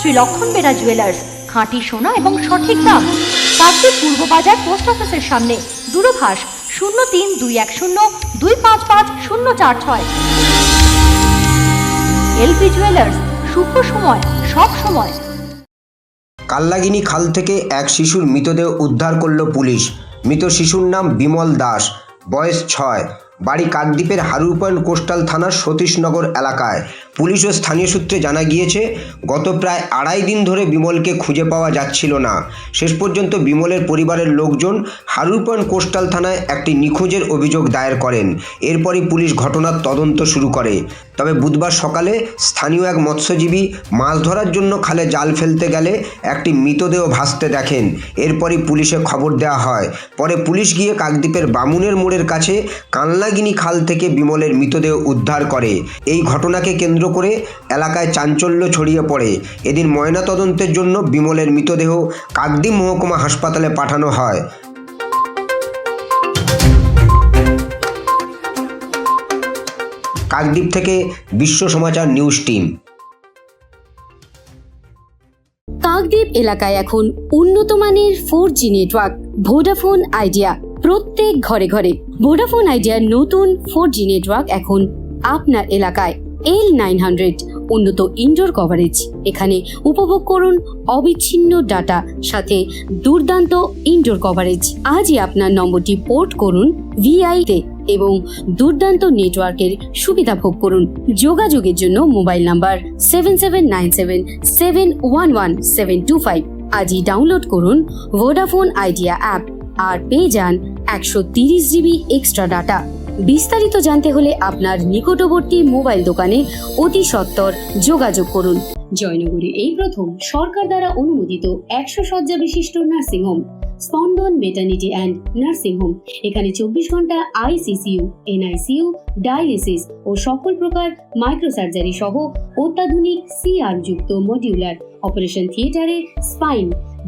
শ্রী লক্ষণ বেরা জুয়েলার্স খাঁটি সোনা এবং সঠিক দাম। কাকদ্বীপ পূর্ব বাজার পোস্ট অফিসের সামনে, দূরভাষ শূন্য তিন দুই এক শূন্য দুই পাঁচ পাঁচ শূন্য চার ছয়। এলপি জুয়েলার্স শুভ সময়, সব সময়। কাল্লাগিনি খাল থেকে এক শিশুর মৃতদেহ উদ্ধার করল পুলিশ। মৃত শিশুর নাম বিমল দাস। বয়স ছয়। বাড়ি কাকদ্বীপের হারুর পয়েন্ট কোস্টাল থানার সতীশনগর এলাকায়। পুলিশ ও স্থানীয় সূত্রে জানা গিয়েছে, গত প্রায় আড়াই দিন ধরে বিমলকে খুঁজে পাওয়া যাচ্ছিল না। শেষ পর্যন্ত বিমলের পরিবারের লোকজন হারুর পয়েন্ট কোস্টাল থানায় একটি নিখোঁজের অভিযোগ দায়ের করেন। এরপরই পুলিশ ঘটনার তদন্ত শুরু করে। তবে বুধবার সকালে স্থানীয় এক মৎস্যজীবী মাছ ধরার জন্য খালে জাল ফেলতে গেলে একটি মৃতদেহ ভাসতে দেখেন। এরপরই পুলিশে খবর দেওয়া হয়। পরে পুলিশ গিয়ে কাকদ্বীপের বামুনের মোড়ের কাছে কানলাগিনি খাল থেকে বিমলের মৃতদেহ উদ্ধার করে। এই ঘটনাকে কেন্দ্র করে এলাকায় চাঞ্চল্য ছড়িয়ে পড়ে। এদিন ময়নাতদন্তের জন্য বিমলের মৃতদেহ কাকদ্বীপ মহকুমা হাসপাতালে পাঠানো হয়। কাকদ্বীপ থেকে বিশ্ব সমাচার নিউজ টিম। কাকদ্বীপ এলাকায় এখন উন্নত মানের four G network, Vodafone Idea প্রত্যেক ঘরে ঘরে। ভোডাফোন আইডিয়ার নতুন ফোর জি নেটওয়ার্ক এখন আপনার এলাকায় এল নাইন হান্ড্রেড উন্নত ইনডোর কভারেজ এখানে উপভোগ করুন অবিচ্ছিন্ন ডাটা সাথে দুর্দান্ত ইনডোর কভারেজ আজই আপনার নম্বরটি পোর্ট করুন ভিআই তে এবং দুর্দান্ত নেটওয়ার্কের সুবিধা ভোগ করুন। যোগাযোগের জন্য mobile number seven seven nine seven seven one one seven two five আজই ডাউনলোড করুন ভোডাফোন আইডিয়া অ্যাপ আর পেয়ে যান একশো তিরিশ জিবি এক্সট্রা ডাটা বিস্তারিত জানতে হলে আপনার নিকটবর্তী মোবাইল দোকানে অতি সত্বর যোগাযোগ করুন। জয়নগরে এই প্রথম সরকার দ্বারা অনুমোদিত একশো শয্যা বিশিষ্ট নার্সিংহোম স্পন্দন মেটার্নিটি অ্যান্ড নার্সিং হোম এখানে চব্বিশ ঘণ্টা আইসিসিউ এনআইসিউ ডায়ালিসিস ও সকল প্রকার মাইক্রোসার্জারি সহ অত্যাধুনিক সিআর যুক্ত modular operation theatre spine